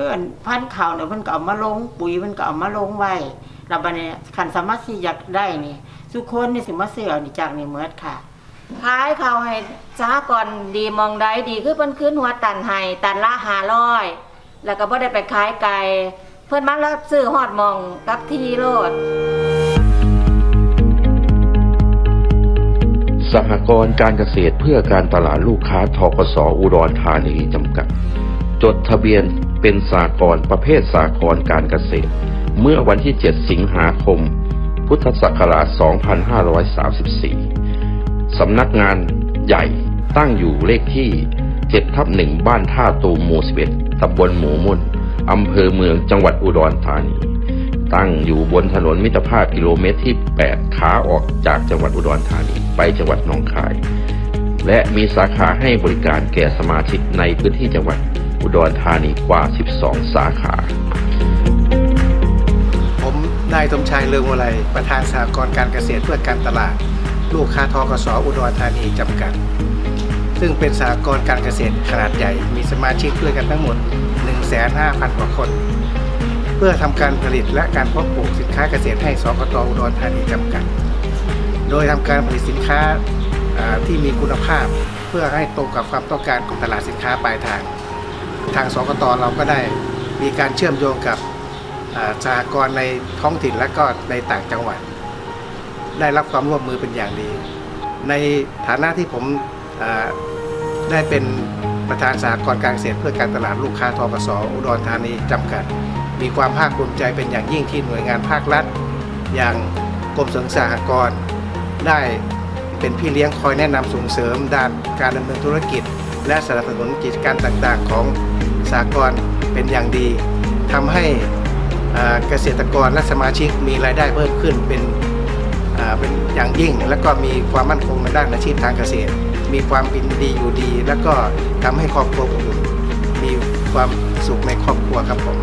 คืออันพันข้าวเนี่ยเพิ่นก็เอามาลง ปุ๋ยเพิ่นก็เอามาลงไว้แล้วบัดนี้คันสามารถสิอยากได้นี่ทุคนนี่สิมาซื้อเอานี่จากนี่เมิดค่ะ ขายเขาให้สหกรณ์ดีมองได้ดีคือเพิ่นขึ้นหัวตันให้ตันละ500แล้วก็บ่ได้ไปขายไก่เพิ่นมารับซื้อฮอดมองกับที่โลดสหกรณ์การเกษตรเพื่อการตลาดลูกค้าทกสอุดรธานีจำกัด จดทะเบียน เป็นสหกรประเภทสหกรการเกษตร เมื่อวันที่ 7 สิงหาคม พุทธศักราช 2534 สำนักงานใหญ่ตั้งอยู่เลขที่7ทับ1บ้านท่าตูมหมู่11ตำบลหมูมุ่นอำเภอเมืองจังหวัดอุดรธานี ตั้งอยู่บนถนนมิตรภาพกิโลเมตรที่ 8 ขาออกจากจังหวัดอุดรธานี ไปจังหวัดหนองคาย และมีสาขาให้บริการแก่สมาชิกในพื้นที่จังหวัด อุดรธานีกว่า 12 สาขา ผมนายสมชายเลืองวลัยประธานสหกรณ์การเกษตรเพื่อการตลาด ลูกค้าทกสอุดรธานีจำกัด ซึ่งเป็นสหกรณ์การเกษตรขนาดใหญ่ มีสมาชิกด้วยกันทั้งหมด 1,500,000 กว่าคน เพื่อทำการผลิตและการเพาะปลูกสินค้าเกษตรให้สกตอุดรธานีจำกัด โดยทำการผลิตสินค้าอ่าที่มีคุณภาพเพื่อให้ตรงกับความต้องการของตลาดสินค้าปลายทาง ทางสกตเราก็ได้มีการเชื่อมโยงกับสหกรณ์ในท้องถิ่นและก็ในต่างจังหวัด ได้รับความร่วมมือเป็นอย่างดี ในฐานะที่ผมได้เป็นประธานสหกรณ์การเกษตรเพื่อการตลาดลูกค้าทกสอุดรธานีจำกัด มีความภาคภูมิใจเป็นอย่างยิ่งที่หน่วยงานภาครัฐ อย่างกรมส่งสริมสหกรณ์ได้เป็นพี่เลี้ยงคอยแนะนำส่งเสริมด้านการดำเนินธุรกิจ และสนับสนุนกิจการต่างๆ ของ สหกรเป็นอย่างดีทำให้เกษตรกรและสมาชิกมีรายได้เพิ่มขึ้นเป็นอ่าเป็นอย่างยิ่ง และก็มีความมั่นคงในด้านอาชีพทางเกษตร มีความเป็นดีอยู่ดี แล้วก็ทำให้ครอบครัวอบอุ่นมีความสุขในครอบครัวครับผม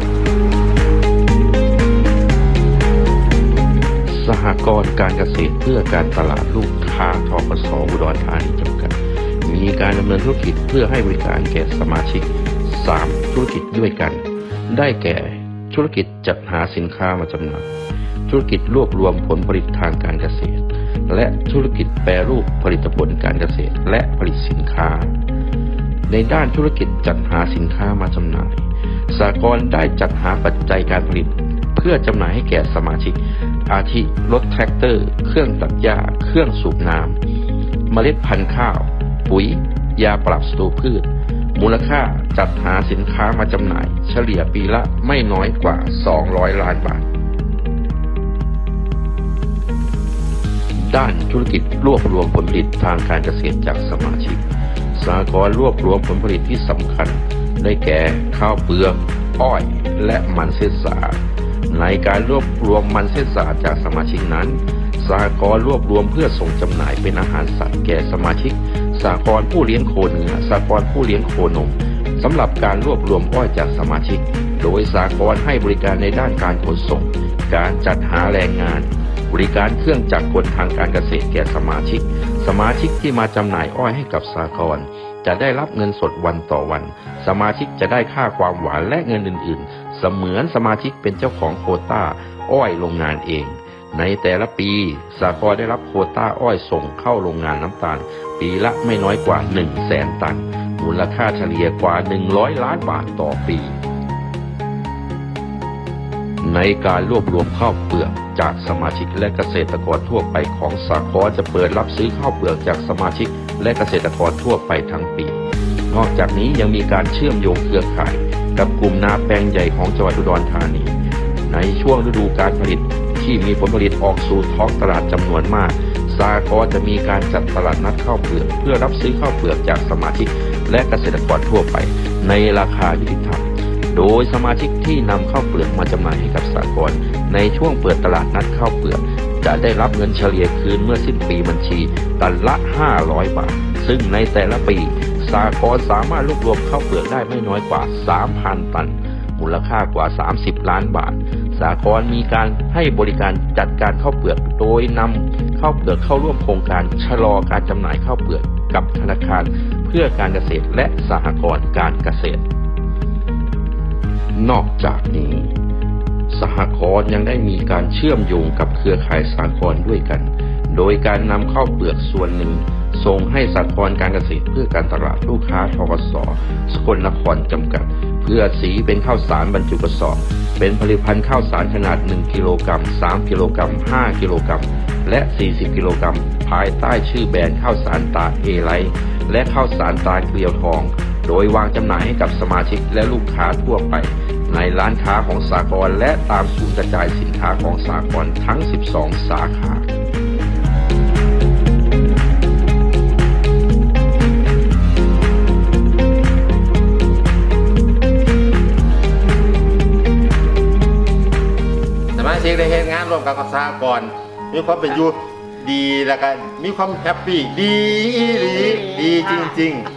สหกรณ์การเกษตรเพื่อการตลาดลูกค้าทกสอุดรธานีจำกัด มีการดำเนินธุรกิจเพื่อให้บริการแก่สมาชิก 3 ธุรกิจด้วยกัน ได้แก่ธุรกิจจัดหาสินค้ามาจำหน่ายธุรกิจรวบรวมผลผลิตทางการเกษตร และธุรกิจแปรรูปผลิตผลการเกษตรและผลิตสินค้า ในด้านธุรกิจจัดหาสินค้ามาจำหน่ายสากลได้จัดหาปัจจัยการผลิต เพื่อจำหน่ายให้แก่สมาชิก อาทิรถแทรกเตอร์ เครื่องตัดหญ้า เครื่องสูบน้ำเมล็ดพันธุ์ข้าว ปุ๋ย ยาปรับศัตรูพืช มูลค่าจัดหาสินค้ามาจำหน่าย เฉลี่ยปีละไม่น้อยกว่า 200 ล้านบาท ด้านธุรกิจรวบรวมผลผลิตทางการเกษตรจากสมาชิกสหกรณ์รวบรวมผลผลิตที่สำคัญ ได้แก่ข้าวเปลือกอ้อย และมันเส้นสาในการรวบรวมมันเส้นสาจากสมาชิกนั้นสหกรณ์รวบรวมเพื่อส่งจำหน่ายเป็นอาหารสัตว์แก่สมาชิก สหกรผู้เลี้ยงโคเนื้อสหกรผู้เลี้ยงโคนมสำหรับการรวบรวมอ้อยจากสมาชิก โดยสหกรให้บริการในด้านการขนส่ง การจัดหาแรงงาน บริการเครื่องจักรกลทางการเกษตรแก่สมาชิก สมาชิกที่มาจำหน่ายอ้อยให้กับสหกรจะได้รับเงินสดวันต่อวัน สมาชิกจะได้ค่าความหวานและเงินอื่น ๆ เสมือนสมาชิกเป็นเจ้าของโคต้า อ้อยโรงงานเอง ในแต่ละปีสากรได้รับโควต้าอ้อยส่งเข้าโรงงานน้ำตาล ปีละไม่น้อยกว่า 1 0 0 0 0แสนตัน มูลค่าเฉลี่ยกว่า 100 ล้านบาทต่อปี ในการรวบรวมข้าวเปลือกจากสมาชิกและเกษตรกรทั่วไปของสากลจะเปิดรับซื้อข้าวเปลือกจากสมาชิกและเกษตรกรทั่วไปทั้งปี นอกจากนี้ยังมีการเชื่อมโยงเครือข่าย กับกลุ่มนาแปลงใหญ่ของจังหวัดอุดรธานี ในช่วงฤดูการผลิต ที่มีผลผลิตออกสู่ท้องตลาดจำนวนมาก สากลจะมีการจัดตลาดนัดข้าวเปลือก เพื่อรับซื้อข้าวเปลือกจากสมาชิก และเกษตรกรทั่วไป ในราคายุติธรรม โดยสมาชิกที่นำข้าวเปลือกมาจำหน่ายให้กับสากลในช่วงเปิดตลาดนัดข้าวเปลือก จะได้รับเงินเฉลี่ยคืนเมื่อสิ้นปีบัญชีตันละ 500 บาท ซึ่งในแต่ละปี สากลสามารถรวบรวมข้าวเปลือกได้ไม่น้อยกว่า 3,000 ตันมูลค่ากว่า 30 ล้านบาท สากลมีการให้บริการจัดการข้าวเปลือก โดยนำข้าวเปลือกเข้าร่วมโครงการชะลอการจำหน่ายข้าวเปลือกกับธนาคารเพื่อการเกษตรและสหกรณ์การเกษตร นอกจากนี้ สหกรณ์ยังได้มีการเชื่อมโยงกับเครือข่ายสหกรณ์ด้วยกัน โดยการนำข้าวเปลือกส่วนหนึ่งส่งให้สหกรณ์การเกษตรเพื่อการตลาดลูกค้าทกสสกลนครจำกัด เพื่อสีเป็นข้าวสารบรรจุกระสอบ เป็นผลิตภัณฑ์ข้าวสารขนาด 1 กิโลกรัม 3 กิโลกรัม 5 กิโลกรัม และ 40 กิโลกรัม ภายใต้ชื่อแบรนด์ข้าวสารตาเอไลและข้าวสารตาเกลียวทอง โดยวางจำหน่ายให้กับสมาชิกและลูกค้าทั่วไป ในร้านค้าของสากลและตามศูนย์กระจายสินค้าของสากลทั้ง 12 สาขา ชิกได้เฮ็ดงานร่วมกับกับสหกรณ์มีความเป็นอยู่ดีแล้วก็มีความแฮปปี้ดีอีหลีดีจริง ๆ